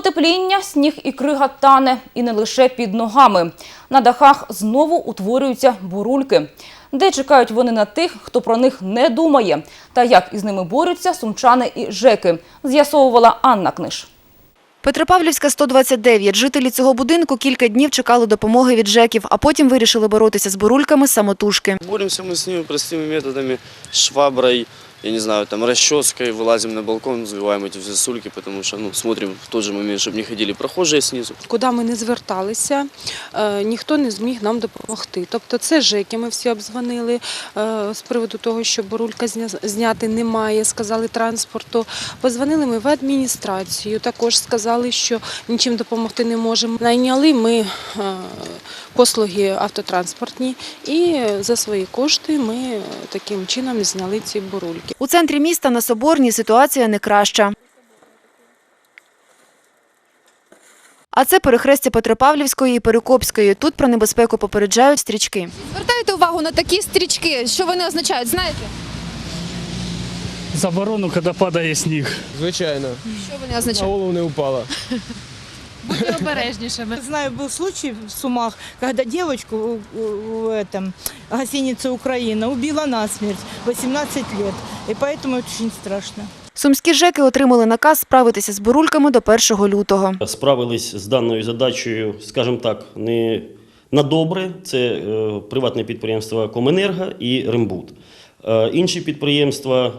Потепління, сніг і крига тане, і не лише під ногами. На дахах знову утворюються бурульки. Де чекають вони на тих, хто про них не думає? Та як із ними борються сумчани і жеки, з'ясовувала Анна Книж. Петропавлівська 129. Жителі цього будинку кілька днів чекали допомоги від ЖЕКів, а потім вирішили боротися з бурульками самотужки. Боремся мы с ними простыми методами, шваброй, я не знаю, там расческой, вылазим на балкон, взбиваем эти все сульки, потому что, ну, смотрим в тот же момент, чтобы не ходили прохожие снизу. Куди ми не зверталися, е, ніхто не зміг нам допомогти. Тобто це ЖЕКи, ми всі обдзвонили е, з приводу того, що Борулька зня- зняти немає, сказали транспорту. Позвонили ми в адміністрацію, також сказали, що нічим допомогти не можемо. Найняли ми е, послуги автотранспортні і за свої кошти ми е, таким чином зняли ці бурульки. У центрі міста на Соборній ситуація не краща. А це перехрестя Петропавлівської і Перекопської. Тут про небезпеку попереджають стрічки. Звертайте увагу на такі стрічки, що вони означають, знаєте? Заборону, коли падає сніг. Звичайно, Що вони на означають? голову не упала. Будьте обережнішими. Знаю, был случай в Сумах, когда девочку в, в- в этом гостинице Украина убила насмерть, 18 лет. И поэтому это очень страшно. Сумські ЖЕКи отримали наказ справитися з бурульками до 1 лютого. Справились з даною задачею, скажімо так, не на добре. Це е, приватне підприємство Коменерго і Рембут. Е, інші підприємства, е,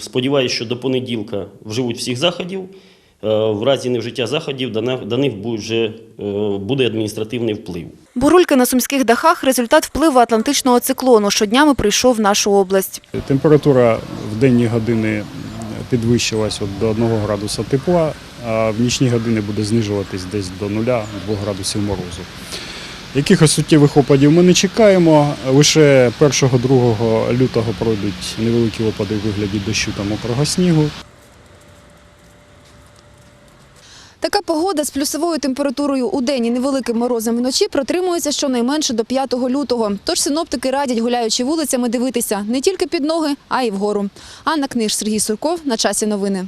сподіваюся, що до понеділка вживуть всіх заходів. Е, в разі невжиття заходів до до них буде вже е, буде адміністративний вплив. Бурульки на сумських дахах – результат впливу атлантичного циклону, що днями прийшов в нашу область. Температура в денні години підвищилась от до 1 градуса тепла, а в нічні години буде знижуватись десь до 0-2 градусів морозу. Якихось суттєвих опадів ми не чекаємо. Лише 1-2 лютого пройдуть невеликі опади у вигляді дощу та мокрого снігу. Така погода з плюсовою температурою у день і невеликим морозом вночі протримується щонайменше до 5 лютого. Тож синоптики радять, гуляючи вулицями, дивитися не тільки під ноги, а й вгору. Анна Книж, Сергій Сурков. На часі новини.